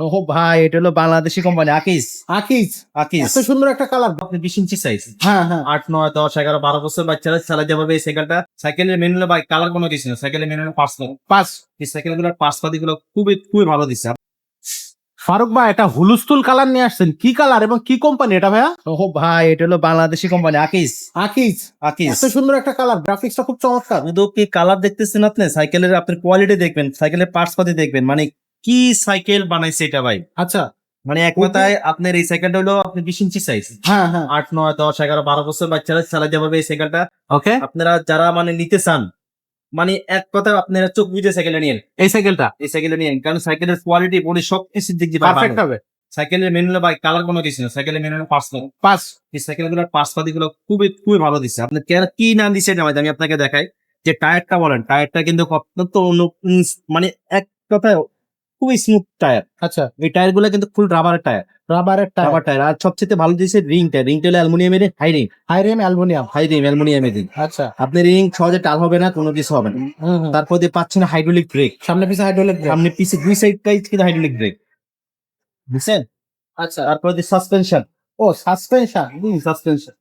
ও ভাই এটা হলো বাংলাদেশি কোম্পানি আকিস আকিজ আকিস এত সুন্দর একটা কালার আপনি বিশ ইঞ্চি সাইজ হ্যাঁ হ্যাঁ। আট নয় দশ এগারো বারো বছর বাচ্চারা চালাতে পারবে এই সাইকেলটা সাইকেলের মেনুলে ভাই কালার কোনো দিচ্ছে না। সাইকেলের মেনুলে পাঁচ পাঁচ। এই সাইকেলগুলোর পাঁচ পাতি গুলো খুবই খুবই ভালো দিচ্ছে। ফারুক ভাই এটা হুলুস্তুল কালার নিয়ে আসছেন। কি কালার এবং কি কোম্পানি এটা ভাইয়া? ও ভাই এটা হলো বাংলাদেশি কোম্পানি আকিস আকিজ আকিস এত সুন্দর একটা কালার গ্রাফিক্সটা খুব চমৎকার। শুধু কি কালার দেখতেছেন আপনি? সাইকেলের আপনার কোয়ালিটি দেখবেন সাইকেলের পার্টস পাতি দেখবেন। মানে কি সাইকেল বানাইছে এটা ভাই? আচ্ছা। মানে এক কথায় আপনার এই সাইকেলটা হলো আপনি বিশ ইঞ্চি সাইজ হ্যাঁ হ্যাঁ। আট নয় দশ এগারো বারো বছর বাচ্চারা চালাতে পারবে এই সাইকেলটা ওকে আপনারা যারা মানে নিতে চান মানে এক কথায় আপনারা চোখ বুঝে সাইকেলটা নিয়েন। এই সাইকেলটা এই সাইকেল নিয়েন কারণ সাইকেলের কোয়ালিটি বডি সব কিছু দিক দিয়ে পারফেক্ট হবে। সাইকেলের মেনুলে ভাই কালার কোনো দিচ্ছে না সাইকেলের মেনুলে পাঁচ পাঁচ এই সাইকেলগুলোর পাশপাতি গুলো খুবই খুবই ভালো দিচ্ছে। আপনি কেন- কি নাম দিচ্ছে এটা আমি আপনাকে দেখাই। যে টায়ারটা বলেন টায়ারটা কিন্তু অত্যন্ত মানে এক কথায় খুবই স্মুথ টায়ার আচ্ছা। এই টায়ারগুলো কিন্তু ফুল রাবারের টায়ার রাবারের টায়ার রাবার টায়ার আর সবচেয়ে ভালো দিচ্ছে রিংটা রিংটা হলো অ্যালুমিনিয়ামের high ring high rim aluminium high ring অ্যালুমিনিয়ামের রিং আচ্ছা। আপনি রিং সহজে টাল হবে না কোনো কিছু হবে না। হুম, হুম। তারপর দিয়ে পাচ্ছেন হাইড্রোলিক ব্রেক সামনে পিছে হাইড্রোলিক সামনে পিছে দুই সাইডটাই কিন্তু হাইড্রোলিক ব্রেক বুঝছেন? আচ্ছা। তারপর দিয়ে সাসপেনশন ও সাসপেনশন সাসপেনশন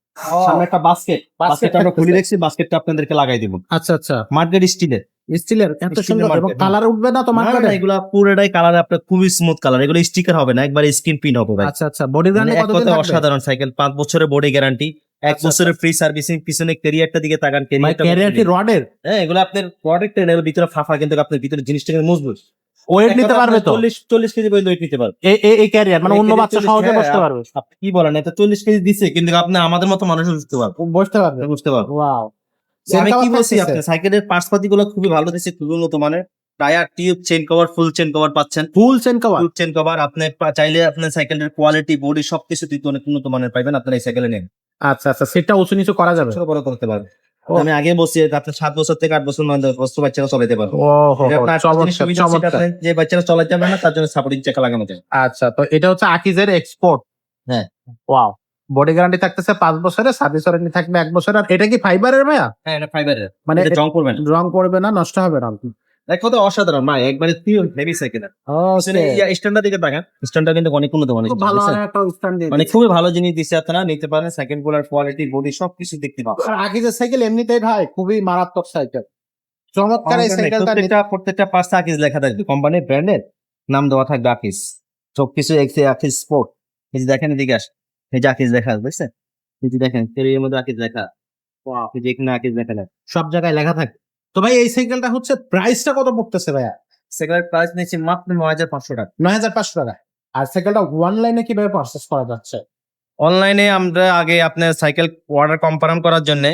সামনে একটা বাস্কেট বাস্কেট আমরা খুলে রেখেছি বাস্কেটটা আপনাদেরকে লাগাই দিব। আচ্ছা আচ্ছা। মার্কেট স্টিলের। স্টিলের এত সুন্দর এবং কালার উঠবে না তো মার্কেটে এগুলা পুরোটাই কালার আপনার খুবই স্মুথ কালার এগুলো স্টিকার হবে না একবার স্ক্রিন প্রিন্ট হবে ভাই। আচ্ছা আচ্ছা বডি মানে গ্যারান্টি কতদিন থাকবে? অসাধারণ সাইকেল পাঁচ বছরের বডি গ্যারান্টি এক আচ্ছা, বছরের ফ্রি সার্ভিসিং পিছনে ক্যারিয়ারটা দিকে তাকান ভাই ক্যারিয়ারটা ক্যারিয়ার রডের হ্যাঁ এগুলো আপনার প্রোডাক্টের ভিতরে ফাফা কিন্তু আপনার ভিতরে জিনিসটা কিন্তু মজবুত। ওয়েট নিতে পারবে তো? চল্লিশ চল্লিশ কেজি পর্যন্ত weight নিতে পারবে। এই এই- ক্যারিয়ার মানে অন্য বাচ্চা 40 সহজে হ্যাঁ, বসতে পারবে। আপনি কি বলেন এটা চল্লিশ কেজি দিচ্ছে কিন্তু আপনি আমাদের মতো মানুষ বুঝতে পারবে বসতে পারবে। বুঝতে পারবে ওয়াও আমি কি বলছি আপনার সাইকেলের পার্টস পাতি গুলো খুবই ভালো দিচ্ছে খুবই উন্নত মানের। Tyre tube chain cover full chain cover পাচ্ছেন। Full chain cover full chain cover আপনি চাইলে আপনার সাইকেলের কোয়ালিটি বডি সবকিছু দিতে অনেক উন্নত মানের পাইবেন আপনার এই সাইকেলে নেন। আচ্ছা আচ্ছা সেটা উঁচু নিচু করা যাবে? ছোট বড় করতে পারবেন। ও। আমি আগে বলছি আপনার সাত বছর থেকে আট বছর নয় বছর বাচ্চারা চলাইতে পারবে। যে বাচ্চারা চলাইতে পারে না তার জন্য সাপোর্টিং চাকা লাগানো যায়। আচ্ছা তো এটা হচ্ছে আকিজের এক্সপোর্ট হ্যাঁ। ওয়াও বডি গ্যারান্টি থাকতেছে পাঁচ বছরের সার্ভিস ওয়ারেন্টি থাকবে এক বছর আর এটা কি ফাইবারের ভাইয়া? হ্যাঁ এটা ফাইবারের মানে জং করবে না। রং পড়বে না নষ্ট হবে না এক কথা অসাধারণ মা একবারে পিওর হেভি. স্ট্যান্ডার্ড দিকে দেখেন স্ট্যান্ডার্ড কিন্তু অনেক উন্নত মানের ভালো একটা স্ট্যান্ড দিয়ে মানে খুবই ভালো জিনিস দিচ্ছে আপনারা নিতে পারেন সেকেন্ডগুলার কোয়ালিটি বডি সবকিছু দেখতে পাবেন। আর আকিজের সাইকেল এমনিতেই ভাই খুবই মারাত্মক সাইকেল চমৎকার এই সাইকেলটা প্রত্যেকটা প্রত্যেকটা পাঁচটা আকিস লেখা থাকবে। কোম্পানির ব্র্যান্ডের নাম দেওয়া থাকবে আকিস। সবকিছু এক্সে আকিস স্পোর্ট এই যে দেখেন এদিকে আস এই যে লেখা আছে বুঝছেন এই যে দেখেন এর মধ্যে আকিস লেখা এই যে এখানে আকিস লেখা সব জায়গায় লেখা থাকে। তো ভাই এই সাইকেলটা হচ্ছে প্রাইসটা কত পড়তেছে ভাইয়া? সেকেন্ড প্রাইস নিচ্ছে মাত্র নয় হাজার পাঁচশো টাকা। নয় হাজার পাঁচশো টাকা। আর সাইকেলটা অনলাইনে কীভাবে পারচেস করা যাচ্ছে? অনলাইনে আমরা আগে আপনার সাইকেল অর্ডার কনফার্ম করার জন্য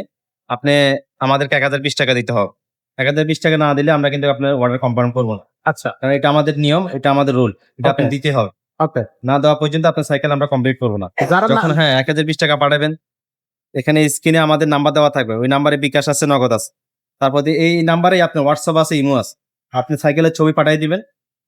আপনি আমাদেরকে এক হাজার বিশ টাকা দিতে হবে। এক হাজার বিশ টাকা না দিলে আমরা কিন্তু আপনার অর্ডার কনফার্ম করব না। আচ্ছা। কারণ এটা আমাদের নিয়ম এটা আমাদের রুল এটা আপনি দিতে হবে। ওকে না দেওয়া পর্যন্ত আপনার সাইকেল আমরা কমপ্লিট করব না। যারা যখন হ্যাঁ এক হাজার বিশ টাকা পাঠাবেন এখানে স্ক্রিনে আমাদের নাম্বার দেওয়া থাকবে। ওই নাম্বারে বিকাশ আছে নগদ আছে। তারপর এই নাম্বারে আপনার হোয়াটসঅ্যাপ আছে ইমো আছে। আপনি সাইকেলের ছবি পাঠিয়ে দিবেন।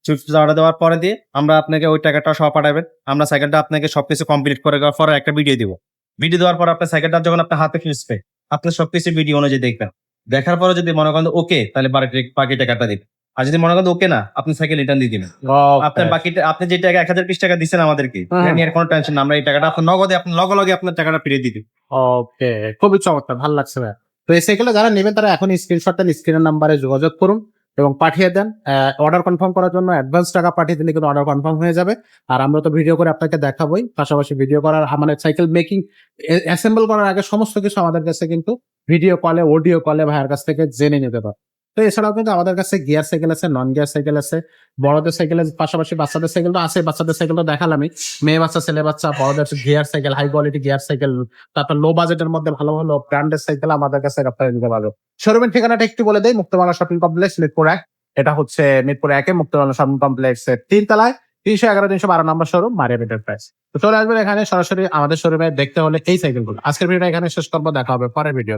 ছবি অর্ডার দেওয়ার পরে দিয়ে আমরা আপনাকে ওই টাকাটা সহ পাঠাবেন। আমরা সাইকেলটা আপনাকে সবকিছু কমপ্লিট করে দেওয়ার পরে একটা ভিডিও দিব। ভিডিও দেওয়ার পর আপনার সাইকেলটা যখন আপনার হাতে ফিরবে আপনি সবকিছু ভিডিও অনুযায়ী দেখবেন। দেখার পরে যদি মনে করেন ওকে তাহলে বাকি- বাকি টাকাটা দিবেন। আর যদি মনে করেন ওকে না আপনি সাইকেল রিটার্ন দিয়ে দিবেন। আপনার বাকি আপনি যে টাকা এক হাজার বিশ টাকা দিচ্ছেন আমাদেরকে হ্যাঁ। নিয়ে কোনো টেনশন না আমরা এই টাকাটা আপনার নগদে আপনার লগে লগে আপনার টাকাটা ফিরিয়ে দিতে। ওকে খুবই চমৎকার ভালো লাগছে ভাই তো এই সাইকেলে যারা নেবেন তারা এখন স্ক্রিনশট দেন স্ক্রিনের নাম্বারে যোগাযোগ করুন এবং পাঠিয়ে দেন। অর্ডার কনফার্ম করার জন্য অ্যাডভান্স টাকা পাঠিয়ে দিলে কিন্তু অর্ডার কনফার্ম হয়ে যাবে। আর আমরা তো ভিডিও করে আপনাকে দেখাবোই। পাশাপাশি ভিডিও করার মানে সাইকেল মেকিং অ্যাসেম্বল করার আগে সমস্ত কিছু আমাদের কাছে কিন্তু ভিডিও কলে অডিও কলে ভাইয়ের কাছ থেকে জেনে নিতে পারে। তো এছাড়াও কিন্তু আমাদের কাছে গিয়ার সাইকেল আছে নন গিয়ার সাইকেল আছে, বড়দের সাইকেলের পাশাপাশি বাচ্চাদের সাইকেল তো আছে বাচ্চাদের সাইকেল তো দেখালামই মেয়ে বাচ্চা, ছেলে বাচ্চা, বড়দের gear cycle high quality gear cycle তারপর লো বাজেটের মধ্যে ভালো ভালো ব্র্যান্ডের সাইকেল আমাদের কাছে আপনারা নিতে পারবেন শোরুমের ঠিকানাটা একটু বলে দেই মুক্তবালা শপিং কমপ্লেক্স মিরপুর এক। এটা হচ্ছে মিরপুর একে মুক্তবালা শপিং কমপ্লেক্স এর তিন তলায় তিনশো এগারো, তিনশো বারো নম্বর শোরুম মারিয়া মিটার প্রাইস তো চলে আসবেন এখানে সরাসরি আমাদের শোরুমে দেখতে হলে এই সাইকেলগুলো আজকের ভিডিওটা এখানে শেষ করব, দেখা হবে পরের ভিডিও